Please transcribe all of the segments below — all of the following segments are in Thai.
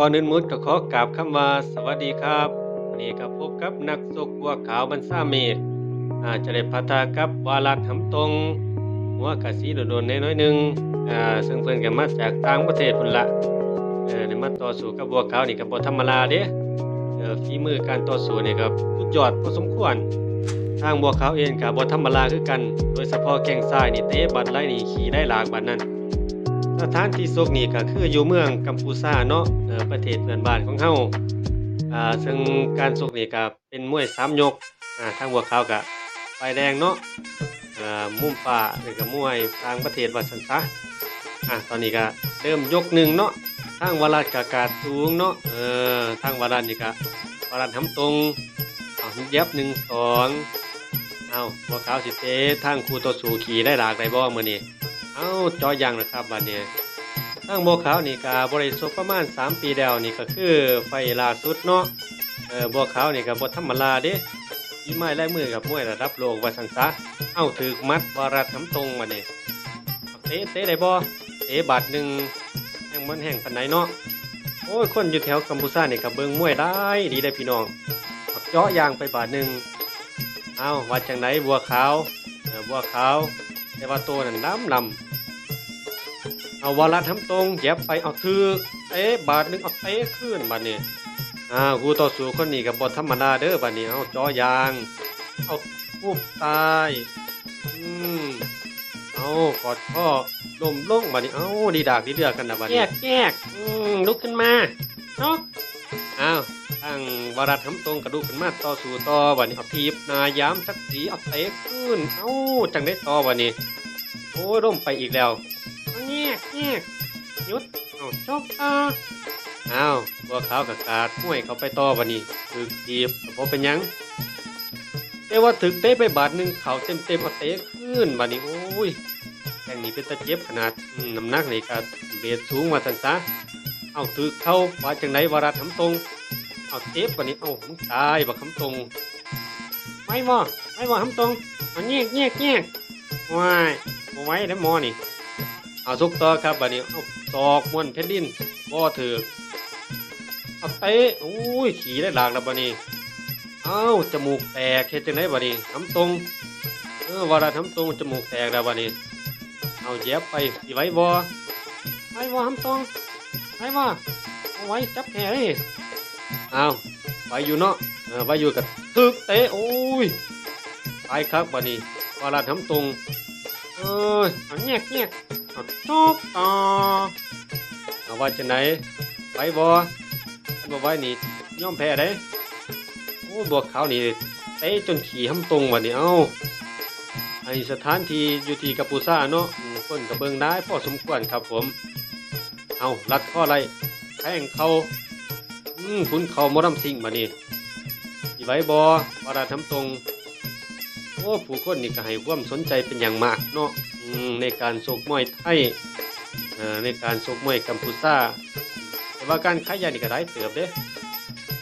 ก่อนอื่นมุดก็ขอกราบคำว่าสวัสดีครับนี่ก็พบกับนักสุกบัวขาวบรรซาเมฆอาจะได้พัฒนากับวาลัดหำตรงหัวกะสีโดนๆน้อยๆหนึงอ่าซึ่งเพิ่นก็มาจากต่างประเทศพุ่นละเออได้มาต่อสู้กับบัวขาวนี่ก็บ่ธรรมดาเด้เออฝีมือการต่อสู้นี่ก็สุดยอดพอสมควรทางบัวขาวเองก็บ่ธรรมดาคือกัน โดยเฉพาะแข้งซ้ายนี่เตะบัดไหลนี่ขี่ได้หลากบัดนั้น สถานที่โศกนี่ก็คืออยู่เมืองกัมพูชาเนาะประเทศเพื่อนบ้านของเฮาอ่าซึ่งการโศกนี่ก็เป็นมวยสามยกอ่าทางบัวขาวก็ไฟแดงเนาะอ่ามุมฟ้านี่ก็มวยทางประเทศว่าซั่นซะอ่าตอนนี้ก็เริ่มยกหนึ่งเนาะทางวารัดก็กาดสูงเนาะเออทางวารัดนี่ก็วารัดทำตรงเอาเย็บหนึ่งสองเอาบัวขาวสิเตทางครูต่อสู้ขี่ได้หลากได้บ่มื้อนี้ เอาจอยังนะครับบัดนี้ตั้งโมขาวนี่ก็บริสุทธิ์ประมาณ 3 ปีแล้วนี่ก็คือไฟล่าสุดเนาะเออบัวขาวนี่ก็บ่ธรรมดาเด้ยีไม้ไลายมือกับมวยระดับโลกว่าซั่นซะเอ้าถึกมัดวาระทำตรงบัดนี้เตะเตะได้บ่เตะบาทหนึ่งแห่งมันแห่งปานไหนเนาะโอ้ยคนอยู่แถวกัมพูชานี่ก็เบิ่งมวยได้ดีได้พี่น้องเจาะยางไปบาทหนึ่งเอาว่าจังไดบัวขาวเออบัวขาวแต่ว่าตัวนั้นดำลำ เอาวาระทำตรงเหย็บไปเอาถือเอ๊ะบาทหนึงเอาเตะขึ้นบาทนี้อ่ากูต่อสู้คนนี้กับบทธรรมดาเด้อบาทนี้เอาจอยางเอาปุ๊บตายอืมเอากอดข้อลมลงบาทนี้เอาดีดากดีเดือกกันนะบาทแยนี้กแยกอืมลุกขึ้นมาเนาะอ้าวตั้งวาระทำตรงกระดูกขึ้นมาต่อสู้ต่อบาทนี้เอาทีบนายามสักสีเอาเตะขึ้นเอาจังได้ต่อบาทนี้โอ้ยร่มไปอีกแล้วเอาแยกแยหยุดเอาจบต่ออ้าวบัวขากับกาดห้วยเขาไปต่อบันนี้ถึกทีบพอเป็นยังแต่ว่าถึกเตะไปบาทหนึ่งเขาเต็มเต็มเอาเตะขึ้นบันนี้โอ้ยแข่งนี้เป็นตะเจ็บขนาดน้ำหนักในี่ก็เบสสูงมาสันซะเอาถึกเข้าว่าจังไหนวาระทำตรงเอาเจ็บบันนี้เอามึงตายบักคำตรงไม่บ่ไม่บ่ทำตรงเอาแยกแยกแยกว้ายบ่ไว้แล้วมอนี่ เอาซุกต่อครับบัดนี้เอาศอกมวนเพชรดินบ่ถือเอาเตะโอ้ยขี่ได้หลากแล้วบัดนี้เอาจมูกแตกเฮ็ดจังไดบัดนี้ทำตรงเออว่าละทำตรงจมูกแตกแล้วบัดนี้เอาเย็บไปสิไว้บ่ไม่บ่ทำตรงไม่บ่เอาไว้จับแขนเลยเอาไว้อยู่เนาะเออไว้อยู่กับถึกเตะโอ้ยไปครับบัดนี้ว่าละทำตรงเอ้ยเอาแยก แยกเอาจบต่อเอาว่าจะไหนไปบ่อันบ่ไว้นี่ยอมแพ้ได้โอ้บวกเขาวนี่เตะจนขี่ห้ำตรงวันนี้เอ้าไอสถานที่อยู่ที่กัปูซาเนาะคนกับเบิงได้พอสมควรครับผม เอารัดข้ออะไรแทงเขาอืมคุณเขามอดำซิงมานี่อีไว้บอวาราทำตรง โอ้ผู้คนนี่ก็ให้ความสนใจเป็นอย่างมากเนาะ ในการโศกมวยไทยเอ่อในการชกมวยกัมพูชาแต่ว่าการขายยานี่ก็ได้เติบเด้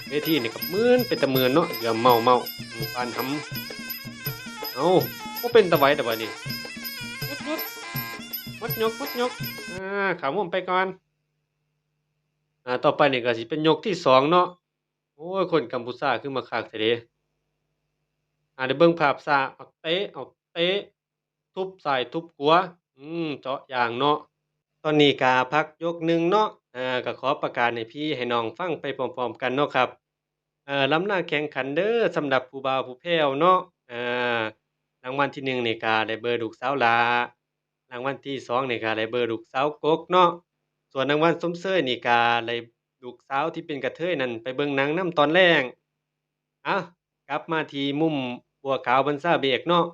เวทีนี่ก็หมื่นเป็นตะมื่นเนาะอย่าเมาเมาอืมปานทำเอาบ่เป็นตะไว้ตะไว้นี่หยุดหยุดมดยกมดยกอ่าขามุมไปก่อนอ่าต่อไปนี่ก็สิเป็นยกที่สองเนาะโอ้ยคนกัมพูชาคือมาคักแท้เด้อ่าได้เบิ่งภาพซะเอาเตะเอาเตะ ทุบซ้ายทุบขวอืมเจาะยางเนาะ ตอนนี้ก็พักยกหนึ่งเนาะ อ่าก็ขอประกาศให้พี่ให้น้องฟังไปพร้อมๆกันเนาะครับเอ่อลำหน้าแข่งขันเด้อสำหรับผู้บ่าวผู้แพ้วเนาะ อ่ารางวัลที่หนึ่งนี่ก็ได้เบอร์ลูกสาวลารางวัลที่สองนี่ก็ได้เบอร์ลูกสาวกกเนาะ ส่วนรางวัลสมเชยนี่ก็ได้ลูกสาวที่เป็นกระเทยนั่นไปเบิ่งหนังน้ำตอนแลงเอ้ากลับมาที่มุมบัวขาวบรรซาเบกเนาะ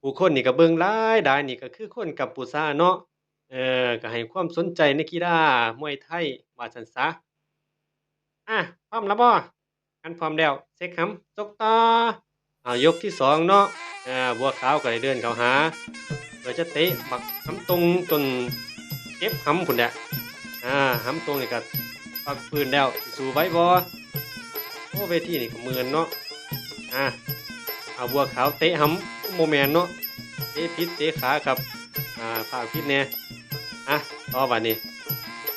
ผู้คนนี่ก็เบิ่งหลายหลายนี่ก็คือคนกัมพูชาเนาะ เออก็ให้ความสนใจในกีฬามวยไทยว่าซั่นซะอะพร้อมแล้วบ่อันพร้อมแล้ว เซ็กหำจกต่ออ่ายกที่สองเนาะอ่าบัวขาวก็ได้เดินเข้าหา เพื่อจะเตะบักหำตรงจนเจ็บหำพุ่นแหละ อ่า หำตรงนี่ก็ปักปืนแล้ว สิสู้ไหว้บ่โอ้ เวทีนี่ก็หมื่นเนาะ อ่าเอาบัวขาวเตะหำ โมแมนเนาะเตะผิดเตะขาครับอ่าภาคพิษเนี่ยอะต่อบัดนี้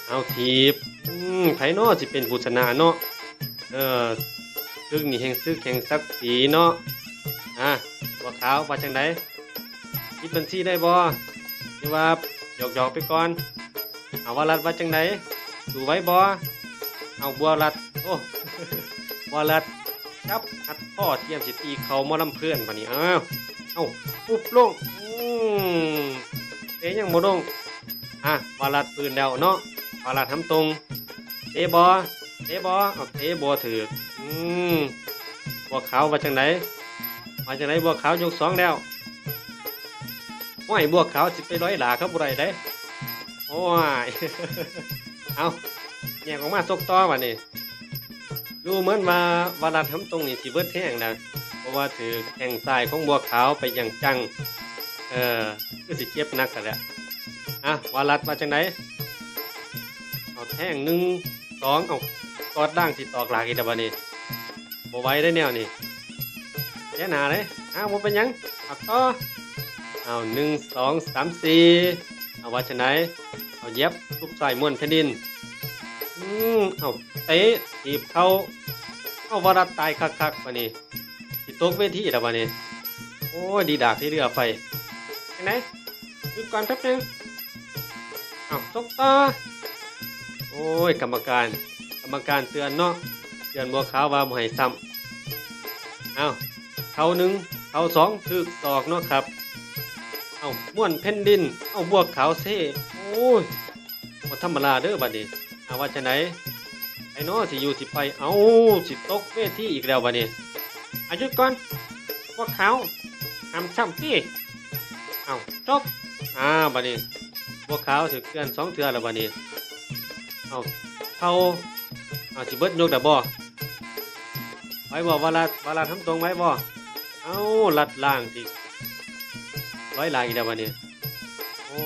เอาทีบอืมไผเนาะสิเป็นผู้ชนะเนาะเออซึกนี่แห่งซึกแห่งศักดิ์ศรีเนาะอะบัวขาวว่าจังไดคิดบัญชีได้บ่หรือว่าหยอกๆไปก่อนเอาว่ารัดว่าจังไดสู้ไว้บ่เอาบัวรัดโอ้บัวรัดจับหัดพ่อเตรียมสิตีเขามอลำเพื่อนบัดนี้อ้าว เอาปุ๊บลงอืมเตะยังบ่ลงอะวารัดปืนแล้วเนาะวารัดทำตรงเตะบอเตะบอเอาเตะบอถืออืมบัวขาวมาจังไหนมาจังไหนบัวขาวยกสองแล้วห้อยบัวขาวสิไปร้อยหลาครับบุไรได้โอ้ยเอาแยกออกมาซกต่อวันนี้ดูเหมือนว่าวาลาทำตรงนี้สิเบิดแห้งนะ เพราะว่าถือแข่งทรายของบัวขาวไปอย่างจัง เออคือสิเจ็บนักกันแหละอะวาลัดมาจังไหนเอาแท่งหนึ่งสองเอากอดด่างสิตอกหลากอีกแล้วบัดนี้บ่ไหว้ได้แนวนี่แย่หนาเลยอ้าวบ่เป็นยังเอาต่อเอาหนึ่งสองสามสี่เอาว่าจังไหนเอาเย็บทุบใส่ม้วนแผ่นดินอืมเอาเตะถีบเขาเอาวารัดตายคักๆบัดนี้ ตกเวทีแล้วบัดนี้ โอ้ยดีดากที่เรือไฟจังไหนหยุดก่อนแป๊บนึงเอาตกต่อโอ้ยกรรมการ กรรมการเตือนเนาะเตือนบัวขาวว่าบ่ให้ซ้ำเอาเขาหนึ่งเขาสองถึกตอกเนาะครับ เอาม้วนแผ่นดิน เอาบัวขาวเซ่โอ้ยบ่ธรรมดาเด้อบัดนี้เอาว่าจะไหนไอ้น้อสิอยู่สิไป เอาสิตกเวทีอีกแล้วบัดนี้ อายุก่อนบัวขาทำช้ำตี้เอาจบอ่าบัดนี้บัวขาถึกเตือนสองเทือแล้วบัดนี้ เอาเขาเอาสิเบิดยกแต่บ่ไว้บ่ว่าลาวาลาทำตรงไว้บ่เอาลัดล่างสิร้อยลางอีกแล้ววันนี้ โอ้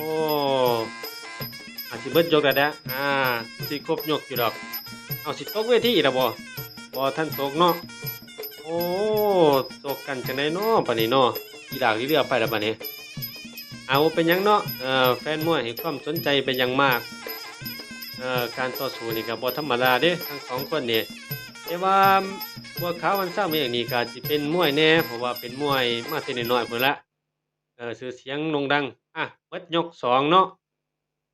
อาสิเบิดยกแต่แด้อ่าสิครบยกอยู่ดอก เอาสิตกเวทีอีกแล้วบ่บ่ท่านตกเนาะ โอ้ตกกันจังไดเนาะปานนี้เนาะอีดากอีเรือกไปแล้วบัดนี้ เอาเป็นหยังเนาะเอ่อแฟนมวยให้ความสนใจเป็นอย่างมากเอ่อการต่อสู้นี่ก็บ่ธรรมดาเด้ทั้งสองคนนี่แต่ว่าบัวขาวมันสร้างมาอย่างนี้ก็สิเป็นมวยแน่เพราะว่าเป็นมวยมาแต่น้อยๆพุ่นละเออชื่อเสียงโด่งดังอะเบิดยกสองเนาะ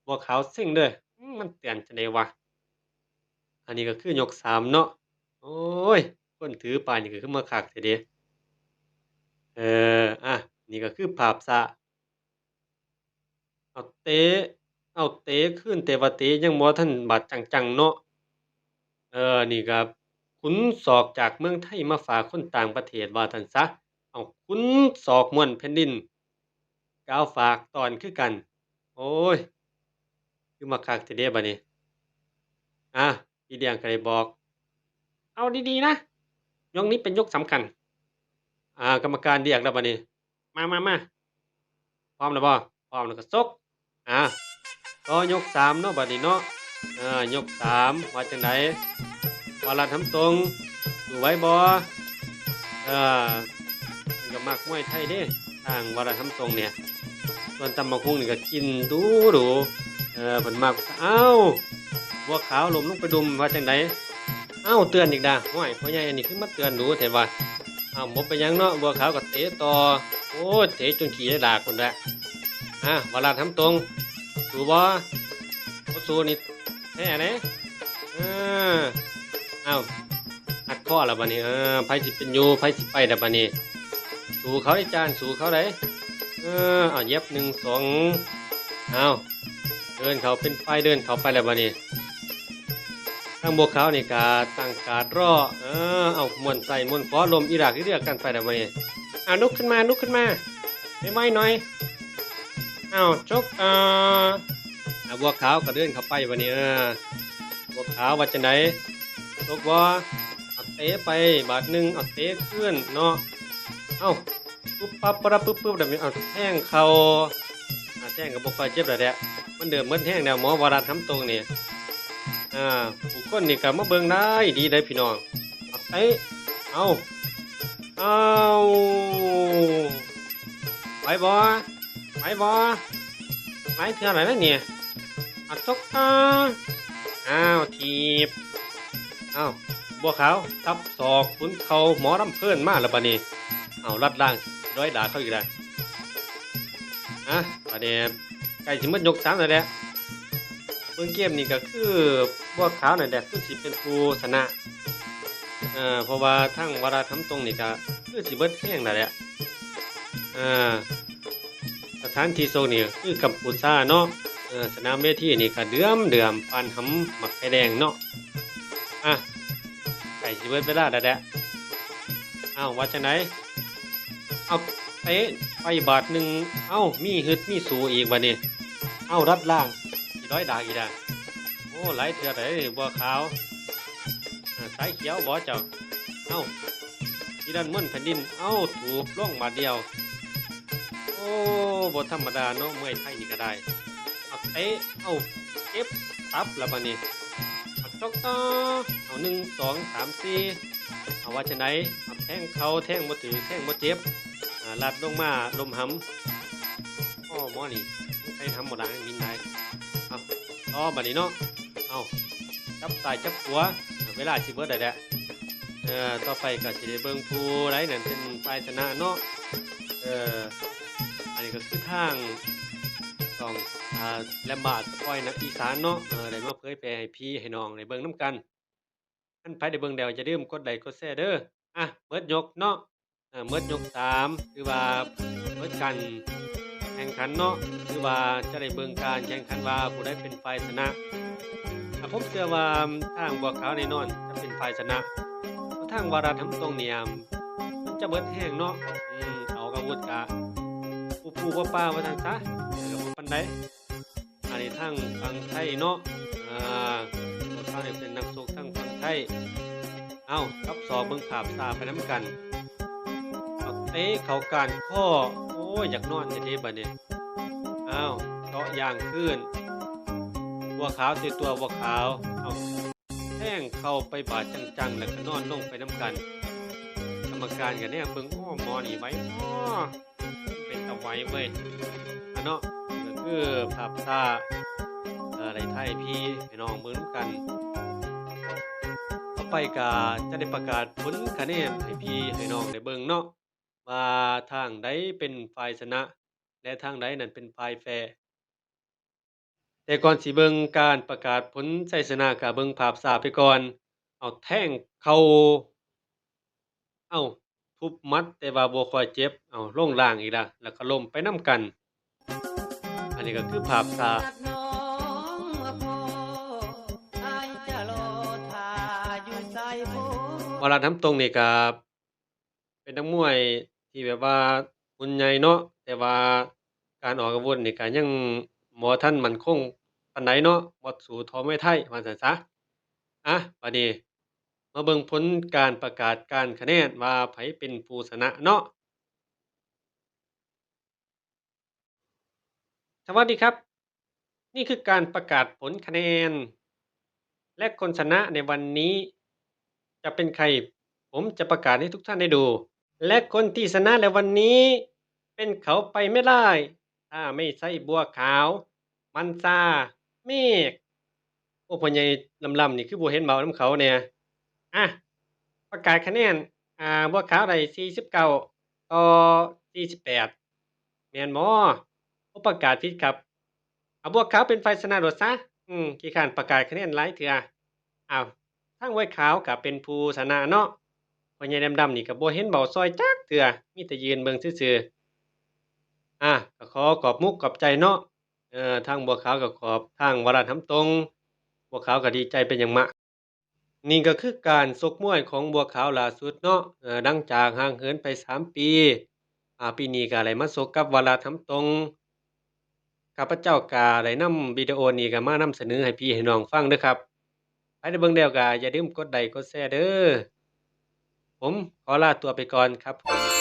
บัวขาวซิ่งเด้อมันเตือนจังได๋วะอันนี้ก็คือยกสามเนาะโอ้ย คนถือปานนี่ก็คือมาคักเดะเอออะนี่ก็คือภาพสะเอาเตะเอาเตะขึ้นแต่ว่าเตะยังบ่ทันบาดจังๆเนาะเออนี่ก็ขุนศอกจากเมืองไทยมาฝากคนต่างประเทศว่าซั่นซะเอาขุนศอกมวนแผ่นดินก็เอาฝากตอนคือกัน โอ้ยคือมาคักแท้เดะบัดนี้อะพี่เลี้ยงก็ได้บอก เอาดีๆนะ ยกนี้เป็นยกสำคัญ อ่ากรรมการเรียกแล้วบัดนี้ มาๆๆพร้อมแล้วบ่พร้อมแล้วก็ซกอ่าก็ยกสามเนาะบัดนี้เนาะอ่ายกสามว่าจังไดวาลาทำตรงดูไว้บ่เอ่อมันก็มักมวยไทยเด้ทางวาลาทำตรงเนี่ยส่วนตำบักหุ่งนี่ก็กินดูดูเออเพิ่นมักเอ้าบัวขาวลมลงไปดุมว่าจังได เอ้าเตือนอีกดาห้อยพ่อใหญ่อันนี้คือมาเตือนดูเห็นว่าอ้าวบ่เป็นหยังเนาะบัวขาวก็เตะต่อโอ้ยเตะจนขี้ได้ดาคนละอะวลาทำตรงสูบ่บ่สู้นี่แท้เด้เอออ้าวหัดข้อล้วบัดนี้เออไผสิเป็นอยู่ไผสิไปแล้วบัดนี้สูเขาได้จานสูเขาได้เออเอาเย็บหนึ่งสองเอาเดินเขาเป็นไฟเดินเขาไปแล้วบัดนี้ ทางบัวขาวนี่กาตั้งการดรอเออเอามวนใส่มวนขอลมอีรากอีเรียกกันไปแล้วบัดนี้อ่าลุกขึ้นมาลุกขึ้นมาไม่ไหวหน่อยอ้าวจกอ่าอ่าบัวขาวก็เดินเข้าไปวันนี้เออบัวขาวว่าจะไหนจกบ่เอาเตะไปบาทหนึ่งเอาเตะขึ้นเนาะเอ้าปุ๊บปั๊บปั๊บปุ๊บปุ๊บแบบนี้เอาแท่งเขาอ่าแท่งกับบุคคลเจ็บแล้วแหละมันเดิมมันแท่งแล้วหมอวาราทำตรงนี่ อ่าผู้คนนี่ก็มาเบิ่งได้ดีได้พี่น้องเอาเตะเอาเอาไปบ่ไปบ่ไปเท่าไหร่แล้วเนี่ยอัดตกตาอ้าวทีบอ้าวบัวขาวทับศอกขุนเขาหมอรำเพิ่นมาแล้วบัดนี้อ้ารัดล่างร้อยด่าเขาอีกแล้วอะบัดนี้ใกล้สิหมดยกสามแล้วแหละ เบิ่งเกมนี่ก็คือบัวขาวนั่นแหละคือสิเป็นผู้ชนะเอ่อเพราะว่าทั้งวาราทำตรงนี่ก็คือสิเบิดแห้งนั่นแหละอ่าสถานที่โซนนี่คือกัมพูชาเนาะเออสนามเวทีนี่ก็เดือมเดือมปานหำหมักไข่แดงเนาะอะไก่สิเบิดเวลาแล้วแหละอ้าวว่าจังไหนเอาเตะไปบาทหนึ่งเอ้ามีฮึดมีสูอีกวันนี้เอ้ารัดล่าง อีร้อยดากอีกอะโอ้ไหลเถื่อไหนบัวขาวสายเขียวบ่เจ้าเอ้าอีดันม่วนแผ่นดินเอ้าถูกล่องบาเดียว โอ้บ่ธรรมดาเนาะเมวยไทยนี่ก็ได้เอาเตะเอาเก็บตับล้วบัดนี้เอาจกต่อเอาหนึ่งสองสามสี่เอาว่าจะไหนเอาแท่งเขาแท่งบ่ถือแท่งบ่เจ็บลัดลงมาลมหำอ้อมอนี่ใช้ทำหมดละมินได้ อาต่อบัดนี้เนาะ เอาจับสายจับหัว เวลาสิเบิดได้แหละเอ่อต่อไปก็สิได้เบิ่งผู้ไรนั่นเป็นฝ่ายชนะเนาะ เอ่อ อันนี้ก็คือทางต้องอ่าแลมบาดสปอยนักอีสานเนาะ เออได้มาเผยแพร่ให้พี่ให้น้องได้เบิ่งนํกันท่านไผได้เบิ่งแล้วอย่าลืมกดไลค์กดแชร์เด้อ อะเบิดยกเนาะเอ่าเบิดยกสามคือว่าเบิดกัน แข่งขันเนาะคือว่าจะได้เบิ่งการแข่งขันว่าผู้ใดเป็นฝ่ายชนะอะผมเชื่อว่าทางบัวขาวแน่นอนจะเป็นฝ่ายชนะเพราะทางวาราทำตรงเนี่ยมันจะเบิดแห้งเนาะอืมเอาอาวุธกะปูปูป้าป้าว่าทางซะเดี๋ยวปันไดอันนี้ทางฝั่งไทยเนาะอ่าตัวท่านนี่เป็นนักชกทางฝั่งไทยเอ้ากับสอบเบิ่งภาพซาไปน้ำกันเอาเตะเขาการข้อ ยอยากนอนเด้ๆบัดนี้เอ้าวเจาะยางขึ้น บัวขาวสิตัวบัวขาวเอาแท่งเข้าไปบาดจังๆ แล้วก็นอนลงไปน้ำกัน กรรมการกันเนี่ยเบิ่งอ้อมอนี่ไว้อ้อเป็นตะไว้เว้ยอันเนาะก็คือภาพซาอ่อในไทยพี่ให้น้องเบิ่งนำกันต่อไปก็จะได้ประกาศผลคะแนนให้พี่ให้น้องได้เบิ่งเนาะ ว่าทางใดเป็นฝ่ายชนะ และทางใดนั่นเป็นฝ่ายแพ้ แต่ก่อนสิเบิ่งการประกาศผลชัยชนะก็เบิ่งภาพซาไปก่อน เอาแท่งเข้าเอ้า ทุบมัดแต่ว่าบ่ค่อยเจ็บ เอาลงล่างอีกแล้ว แล้วก็ล้มไปนํกัน อันนี้ก็คือภาพซานัดน้องว่าพ่ออายจะรอท่าอยู่ใส่โพเวลาทำตรงนี่ก็เป็นนักมวย ที่แบบว่าหุ่นใหญ่เนาะ แต่ว่าการออกอาวุธนี่ก็ยังบ่ทันมั่นคงปานใดเนาะ บ่สู้ทอมวยไทยว่าซั่นซะ อะ บัดนี้มาเบิ่งผลการประกาศการคะแนนว่าไผเป็นผู้ชนะเนาะ สวัสดีครับ นี่คือการประกาศผลคะแนน และคนชนะในวันนี้จะเป็นใคร ผมจะประกาศให้ทุกท่านได้ดู และคนที่ชนะในวันนี้ เป็นเขาไปไม่ได้ ถ้าไม่ใช่บัวขาว มันซาเมฆโอ้พ่อใหญ่ลำๆนี่คือบ่เห็นเบาน้ำเขาเนี่ยอะประกาศคะแนนอ่าบัวขาวได้49ต่อ48แม่นบ่ผมประกาศผิดครับเอาบัวขาวเป็นฝ่ายชนะโดดซะอืมขี้คร้านประกาศคะแนนหลายเทื่ออ้าวทางบัวขาวก็เป็นผู้ชนะเนาะ พ่อใหญ่ดำๆนี่ก็บ่เห็นเบาซอยจักเทื่อมีแต่ยืนเบิ่งซื่อๆอะก็ขอขอบมุกขอบใจเนาะเอ่อทางบัวขาวก็ขอบทางวราทำตรงบัวขาวก็ดีใจเป็นอย่างมากนี่ก็คือการชกมวยของบัวขาวล่าสุดเนาะเอ่อหลังจากห่างเหินไป 3 ปีอ่าปีนี้ก็ได้มาชกกับวราทำตรงข้าพเจ้าก็ได้นำวิดีโอนี้ก็มานำเสนอให้พี่ให้น้องฟังเด้อครับใครได้เบิ่งแล้วก็อย่าลืมกดไลค์กดแชร์เด้อ ผมขอลาตัวไปก่อนครับผม